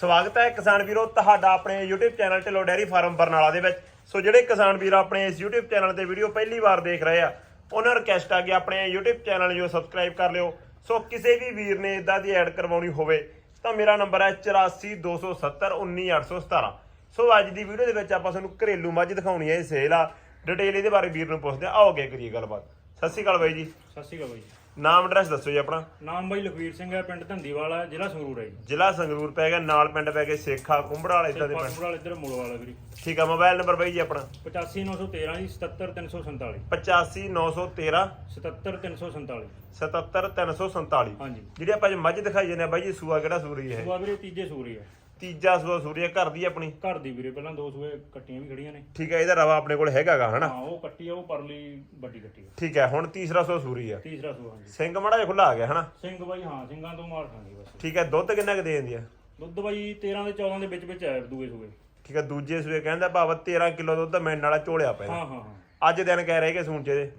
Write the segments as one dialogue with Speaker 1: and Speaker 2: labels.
Speaker 1: ਸਵਾਗਤ ਹੈ ਕਿਸਾਨ ਵੀਰੋ ਤੁਹਾਡਾ ਆਪਣੇ YouTube channel Dhillon dairy farm Barnala ਦੇ ਵਿੱਚ। ਸੋ ਜਿਹੜੇ ਕਿਸਾਨ ਵੀਰ ਆਪਣੇ ਇਸ YouTube ਚੈਨਲ ਤੇ ਵੀਡੀਓ ਪਹਿਲੀ ਵਾਰ ਦੇਖ ਰਹੇ ਆ, ਉਹਨਾਂ ਨੂੰ ਰਿਕਵੈਸਟ ਆ ਕਿ ਆਪਣੇ YouTube ਚੈਨਲ ਨੂੰ ਸਬਸਕ੍ਰਾਈਬ ਕਰ ਲਿਓ। ਸੋ ਕਿਸੇ ਵੀ ਵੀਰ ਨੇ ਇਦਾਂ ਦੀ ਐਡ ਕਰਵਾਉਣੀ ਹੋਵੇ, ਤਾਂ ਮੇਰਾ ਨੰਬਰ ਹੈ 8427191817 ਸੋ ਅੱਜ ਦੀ ਵੀਡੀਓ ਦੇ ਵਿੱਚ ਆਪਾਂ ਤੁਹਾਨੂੰ ਘਰੇਲੂ ਮੱਝ ਦਿਖਾਉਣੀ ਹੈ ਇਹ ਸੇਲ ਆ। ਡਿਟੇਲ ਇਹਦੇ ਬਾਰੇ ਵੀਰ ਨੂੰ ਪੁੱਛਦੇ ਆ ਆਓ ਅੱਗੇ ਕਰੀਏ ਗੱਲਬਾਤ। ਸਤਿ ਸ਼੍ਰੀ ਅਕਾਲ ਬਾਈ ਜੀ।
Speaker 2: ਸਤਿ ਸ਼੍ਰੀ ਅਕਾਲ ਬਾਈ
Speaker 1: ਨਾਮ ਐਡਰੈਸ ਦੱਸੋ ਜੀ ਆਪਣਾ।
Speaker 2: ਨਾਮ ਬਾਈ ਲਖਵੀਰ ਸਿੰਘ ਹੈ ਪਿੰਡ ਧੰਦੀਵਾਲਾ ਜ਼ਿਲ੍ਹਾ ਸੰਗਰੂਰ ਹੈ ਜੀ।
Speaker 1: ਜ਼ਿਲ੍ਹਾ ਸੰਗਰੂਰ ਪੈ ਗਿਆ ਨਾਲ ਪਿੰਡ ਪੈ ਗਏ ਸੇਖਾ ਕੁੰਬੜਾ ਵਾਲਾ ਇਦਾਂ ਦੇ ਪਿੰਡ।
Speaker 2: ਪਾਸਪੋਰਟ ਇੱਧਰ ਮੋੜ ਵਾਲਾ ਵੀਰੇ।
Speaker 1: ਠੀਕ ਆ ਮੋਬਾਈਲ ਨੰਬਰ ਬਾਈ ਜੀ ਆਪਣਾ।
Speaker 2: 85913 ਜੀ 77347
Speaker 1: 85913
Speaker 2: 77347
Speaker 1: 77347
Speaker 2: ਹਾਂਜੀ।
Speaker 1: ਜਿਹੜੀ ਆਪਾਂ ਅੱਜ ਮੱਝ ਦਿਖਾਈ ਜਾਂਦੇ ਆ ਬਾਈ ਜੀ ਸੂਆ ਕਿਹੜਾ ਸੂਰੀ ਹੈ?
Speaker 2: ਸੂਆ ਵੀਰੇ ਤੀਜੇ ਸੂਰੀ ਹੈ।
Speaker 1: ਤੀਜਾ ਸੂਆ ਸੂਰੀ ਹੈ ਘਰ ਦੀ ਆਪਣੀ?
Speaker 2: ਘਰ ਦੀ ਵੀਰੇ ਪਹਿਲਾਂ ਦੋ ਸੂਏ ਕੱਟੀਆਂ ਵੀ ਖੜੀਆਂ ਨੇ।
Speaker 1: ਠੀਕ ਹੈ ਇਹਦਾ ਰਵਾ ਆਪਣੇ ਕੋਲ ਹੈਗਾਗਾ ਹਨਾ?
Speaker 2: ਹਾਂ ਉਹ ਕੱਟੀ ਆ ਉਹ ਪਰਲੀ ਵੱਡੀ ਕੱਟੀ ਆ।
Speaker 1: ਠੀਕ ਹੈ ਹੁਣ ਤੀਸਰਾ ਸੂਆ ਸੂਰੀ ਆ।
Speaker 2: ਤੀਸਰਾ ਸੂਆ ਹਾਂਜੀ।
Speaker 1: ਸਿੰਘ ਮੜਾ ਜਿਹਾ ਖੁੱਲਾ ਆ ਗਿਆ ਹਨਾ?
Speaker 2: ਸਿੰਘ ਬਾਈ ਹਾਂ ਸਿੰਘਾਂ ਤੋਂ ਮਾਰ ਖਾਂਦੀ ਬਸ।
Speaker 1: ਠੀਕ ਹੈ ਦੁੱਧ ਕਿੰਨਾ ਕੁ ਦੇ ਦਿੰਦੀ ਆ?
Speaker 2: ਦੁੱਧ ਬਾਈ 13 ਦੇ 14 ਦੇ ਵਿੱਚ ਵਿੱਚ ਆਇਆ ਦੂਏ ਸੂਏ।
Speaker 1: ਠੀਕ ਹੈ ਦੂਜੇ ਸੂਏ ਕਹਿੰਦਾ ਭਾਵ 13 ਕਿਲੋ ਦੁੱਧ ਮਿਲਣ ਵਾਲਾ ਝੋਲਿਆ ਪਿਆ
Speaker 2: ਹਾਂ ਹਾਂ ਹਾਂ।
Speaker 1: ਅੱਜ ਦਿਨ ਕਹਿ ਰਹੇ ਕਿ ਸੂਚੇ ਦੇ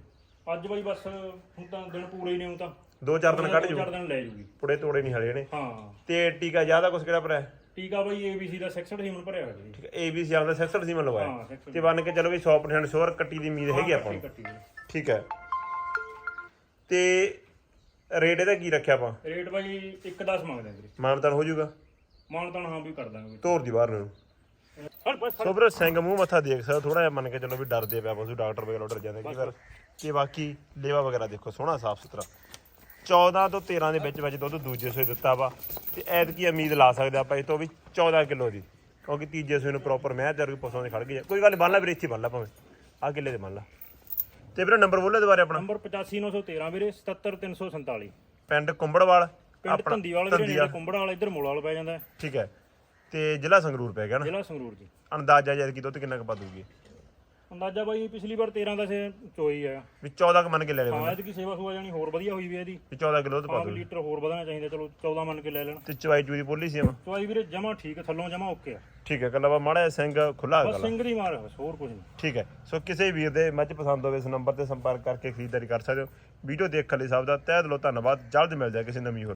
Speaker 2: ਅੱਜ ਬਾਈ ਬਸ ਹੁਣ ਤਾਂ ਦਿਨ ਪੂਰੇ ਹੀ ਨੇ ਹੁਣ ਤਾਂ।
Speaker 1: ਦੋ ਚਾਰ ਦਿਨ ਕੱਢ
Speaker 2: ਦੋ
Speaker 1: ਜੂ।
Speaker 2: ਚਾਰ ਦਿਨ ਲੈ ਜੂਗੀ।
Speaker 1: ਪੁੜੇ ਤੋੜੇ ਨਹੀਂ ਹਲੇ ਨੇ
Speaker 2: ਹਾਂ।
Speaker 1: ਤੇ ਟੀਕਾ ਜ਼ਿਆਦਾ ਕੁਛ ਕਿਹੜਾ ਭਰਾ
Speaker 2: ਟੀਕਾ ਬਾਈ ABC ਦਾ 66 ਹੀਮਨ ਭਰਿਆ ਹੋਇਆ ਜੀ
Speaker 1: ਠੀਕ ਹੈ ਏਬੀਸੀ ਵਾਲਾ ਦਾ ਸੈਕਸਰ ਸੀਮਨ ਲਵਾਇਆ
Speaker 2: ਹਾਂ 66
Speaker 1: ਤੇ ਬੰਨ ਕੇ ਚਲੋ ਵੀ 100% ਸ਼ੋਰ ਕੱਟੀ ਦੀ ਉਮੀਦ ਹੈਗੀ ਆਪਾਂ ਨੂੰ।
Speaker 2: ਕੱਟੀ ਵੀਰੇ।
Speaker 1: ਠੀਕ ਹੈ। ਤੇ ਰੇਟ ਇਹਦਾ ਕੀ ਰੱਖਿਆ ਆਪਾਂ?
Speaker 2: ਰੇਟ ਬਾਈ 1.10 ਮੰਗਦੇ ਆ ਵੀਰੇ।
Speaker 1: ਮਾਨਤਾਨ ਹੋ ਜਾਊਗਾ?
Speaker 2: ਮਾਨਤਾਨ ਹਾਂ ਵੀ ਕਰ ਦਾਂਗੇ
Speaker 1: ਤੋਰ ਦੀ ਬਾਹਰ ਨੂੰ।
Speaker 2: ਹਟ ਬਸ
Speaker 1: ਸੋ ਵੀਰੋ ਸਿੰਘ ਮੂੰਹ ਮੱਥਾ ਦੇਖ ਸਕਦਾ ਥੋੜਾ ਜਿਹਾ ਮੰਨ ਕੇ ਚਲੋ ਵੀ ਡਰਦੇ ਪਿਆ ਪਸ਼ੂ ਡਾਕਟਰ ਵਗੈਰਾ ਡਰ ਜਾਂਦੇ ਕੀ ਵਾਰ ਤੇ ਬਾਕੀ ਲੇਵਾ ਵਗੈਰਾ ਦੇਖੋ ਸੋਹਣਾ ਸਾਫ਼ ਸੁਥਰਾ। 14 ਤੋਂ 13 ਦੇ ਵਿੱਚ ਵਿੱਚ ਦੁੱਧ ਦੂਜੇ ਸੂਏ ਦਿੱਤਾ ਵਾ। ਤੇ ਐਤਕੀ ਉਮੀਦ ਲਾ ਸਕਦੇ ਆਪਾਂ ਇਹ ਤੋਂ ਵੀ 14 ਕਿਲੋ ਦੀ ਕਿਉਂਕਿ ਤੀਜੇ ਸੂਏ ਨੂੰ ਪ੍ਰੋਪਰ ਮੈਂ ਕੋਈ ਪਸ਼ੂਆਂ ਦੇ ਖੜ ਗਈ ਆ। ਕੋਈ ਗੱਲ ਨੀ, ਬੰਨ ਲਾ ਵੀਰੇ ਇੱਥੇ ਬੰਨ ਲਾ ਭਾਵੇਂ। ਆ ਕਿੱਲੇ ਦੇ ਬੰਨ ਲਾ। ਤੇ ਵੀਰੇ ਨੰਬਰ ਬੋਲੇ ਦੁਬਾਰੇ ਆਪਣਾ।
Speaker 2: ਨੰਬਰ 85913 ਵੀਰੇ 77347
Speaker 1: ਪਿੰਡ ਕੁੰਬੜਵਾਲ
Speaker 2: ਪਿੰਡ ਧੰਦੀਵਾਲ ਵੀਰੇ
Speaker 1: ਧੰਦੀਵਾਲ।
Speaker 2: ਨੇੜੇ ਕੁੰਬੜਾ ਵਾਲਾ ਇੱਧਰ ਮੋਲਾਲ ਪੈ ਜਾਂਦਾ
Speaker 1: ਠੀਕ ਹੈ। ਤੇ ਜ਼ਿਲ੍ਹਾ ਸੰਗਰੂਰ ਪੈ ਗਿਆ ਨਾ?
Speaker 2: ਜ਼ਿਲ੍ਹਾ ਸੰਗਰੂਰ ਜੀ।
Speaker 1: ਅੰਦਾਜ਼ਾ ਜਦ ਕੀ ਦੁੱਧ ਕਿੰਨਾ ਕੁ ਪਾ ਦੂਗੀ
Speaker 2: ਅੰਦਾਜ਼ਾ ਬਾਈ ਪਿਛਲੀ ਵਾਰ 13 ਦਾ ਸੇ ਚੋਈ ਆ।
Speaker 1: ਵੀ 14 ਕ ਮੰਨ ਕੇ ਲੈ ਲੈ
Speaker 2: ਹਾਂ ਇਹਦੀ ਸੇਵਾ ਸੁਵਾ ਜਾਣੀ ਹੋਰ ਵਧੀਆ ਹੋਈ ਵੀ ਇਹਦੀ।
Speaker 1: ਵੀ 14 ਕਿਲੋ ਦੁੱਧ ਪਾ
Speaker 2: ਹਾਂ
Speaker 1: ਦੂਗੀ
Speaker 2: ਲੀਟਰ ਹੋਰ ਵਧਣਾ ਚਾਹੀਦਾ ਚਲੋ 14 ਮੰਨ ਕੇ ਲੈ ਲੈਣ।
Speaker 1: ਤੇ ਚਵਾਈ ਚੂਰੀ ਬੋਲੀ ਸੀ ਆਪਾਂ
Speaker 2: ਚੋਈ ਵੀਰੇ ਜਮਾ ਠੀਕ ਆ, ਥੱਲੋਂ ਜਮਾ ਓਕੇ ਆ।
Speaker 1: ਠੀਕ ਹੈ ਕੱਲਾ ਵਾ ਮਾੜਾ ਸਿੰਘ ਖੁੱਲਾ ਗੱਲ
Speaker 2: ਸਿੰਗਲ ਹੀ ਮਾਰ ਹੋਰ ਕੁਝ ਨਹੀਂ।
Speaker 1: ਠੀਕ ਹੈ ਸੋ ਕਿਸੇ ਵੀਰ ਦੇ ਮੱਝ ਪਸੰਦ ਹੋਵੇ ਇਸ ਨੰਬਰ ਤੇ ਸੰਪਰਕ ਕਰਕੇ ਖਰੀਦਦਾਰੀ ਕਰ ਸਕਦੇ ਹੋ। ਵੀਡੀਓ ਦੇਖਣ ਲਈ ਸਭ ਦਾ ਤਹਿ ਦਿਲੋਂ ਧੰਨਵਾਦ ਜਲਦ ਮਿਲ ਜਾਏ ਕਿਸੇ ਨਵੀਂ